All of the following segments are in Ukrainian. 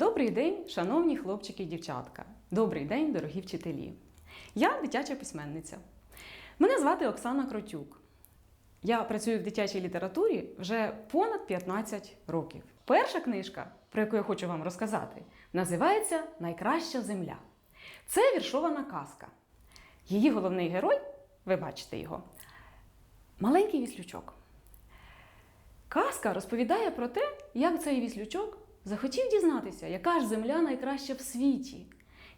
Добрий день, шановні хлопчики і дівчатка. Добрий день, дорогі вчителі. Я дитяча письменниця. Мене звати Оксана Кротюк. Я працюю в дитячій літературі вже понад 15 років. Перша книжка, про яку я хочу вам розказати, називається Найкраща земля. Це віршована казка. Її головний герой, ви бачите його, маленький віслючок. Казка розповідає про те, як цей віслючок захотів дізнатися, яка ж земля найкраща в світі.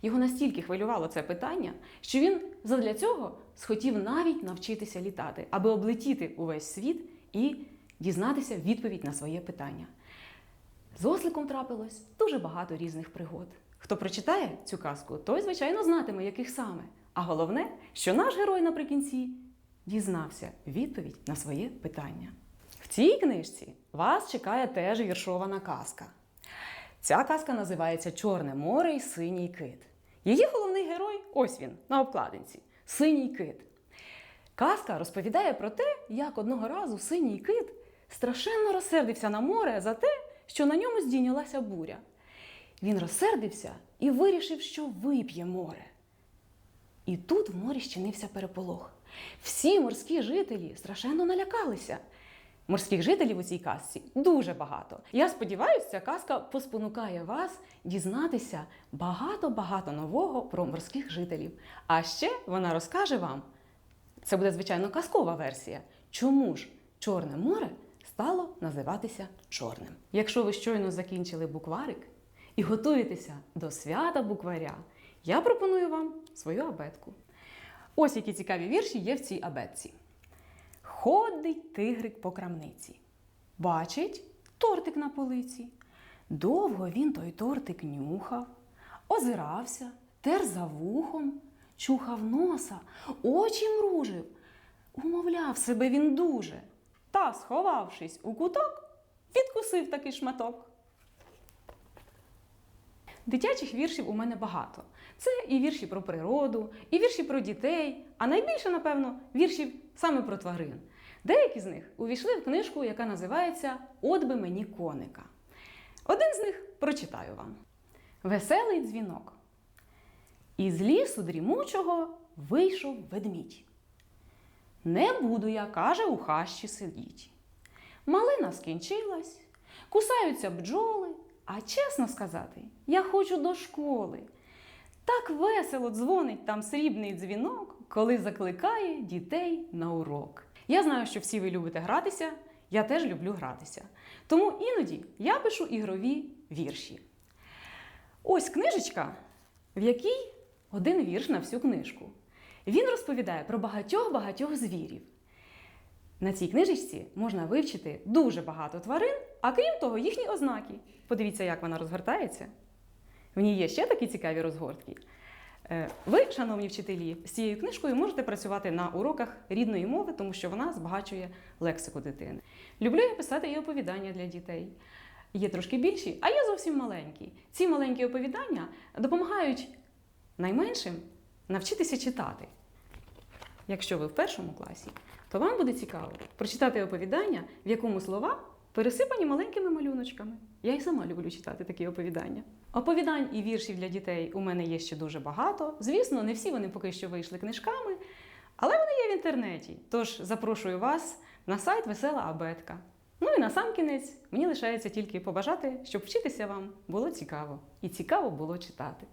Його настільки хвилювало це питання, що він задля цього схотів навіть навчитися літати, аби облетіти увесь світ і дізнатися відповідь на своє питання. З осликом трапилось дуже багато різних пригод. Хто прочитає цю казку, той, звичайно, знатиме, яких саме. А головне, що наш герой наприкінці дізнався відповідь на своє питання. В цій книжці вас чекає теж віршована казка. Ця казка називається Чорне море і синій кит. Її головний герой ось він на обкладинці синій кит. Казка розповідає про те, як одного разу синій кит страшенно розсердився на море за те, що на ньому здійнялася буря. Він розсердився і вирішив, що вип'є море. І тут в морі щинився переполох. Всі морські жителі страшенно налякалися. Морських жителів у цій казці дуже багато. Я сподіваюся, ця казка поспонукає вас дізнатися багато-багато нового про морських жителів. А ще вона розкаже вам, це буде, звичайно, казкова версія, чому ж Чорне море стало називатися чорним. Якщо ви щойно закінчили букварик і готуєтеся до свята букваря, я пропоную вам свою абетку. Ось які цікаві вірші є в цій абетці. Ходить тигрик по крамниці. Бачить тортик на полиці. Довго він той тортик нюхав, озирався, тер за вухом, чухав носа, очі мружив, умовляв себе він дуже. Та, сховавшись у куток, відкусив такий шматок. Дитячих віршів у мене багато. Це і вірші про природу, і вірші про дітей, а найбільше, напевно, віршів саме про тварин. Деякі з них увійшли в книжку, яка називається От би мені коника. Один з них прочитаю вам: Веселий дзвінок. Із лісу дрімучого вийшов ведмідь. Не буду я, каже, у хащі сидіть. Малина скінчилась, кусаються бджоли, а чесно сказати, я хочу до школи. Так весело дзвонить там срібний дзвінок, коли закликає дітей на урок. Я знаю, що всі ви любите гратися, я теж люблю гратися. Тому іноді я пишу ігрові вірші. Ось книжечка, в якій один вірш на всю книжку. Він розповідає про багатьох-багатьох звірів. На цій книжечці можна вивчити дуже багато тварин, а крім того, їхні ознаки. Подивіться, як вона розгортається. В ній є ще такі цікаві розгортки. Е, Ви, шановні вчителі, з цією книжкою можете працювати на уроках рідної мови, тому що вона збагачує лексику дитини. Люблю я писати і оповідання для дітей. Є трошки більші, а є зовсім маленькі. Ці маленькі оповідання допомагають найменшим навчитися читати. Якщо ви в першому класі, то вам буде цікаво прочитати оповідання, в якому слова пересипані маленькими малюночками. Я і сама люблю читати такі оповідання. Оповідань і віршів для дітей у мене є ще дуже багато. Звісно, не всі вони поки що вийшли книжками, але вони є в інтернеті. Тож запрошую вас на сайт Весела Абетка. Ну і на сам кінець мені лишається тільки побажати, щоб вчитися вам було цікаво і цікаво було читати.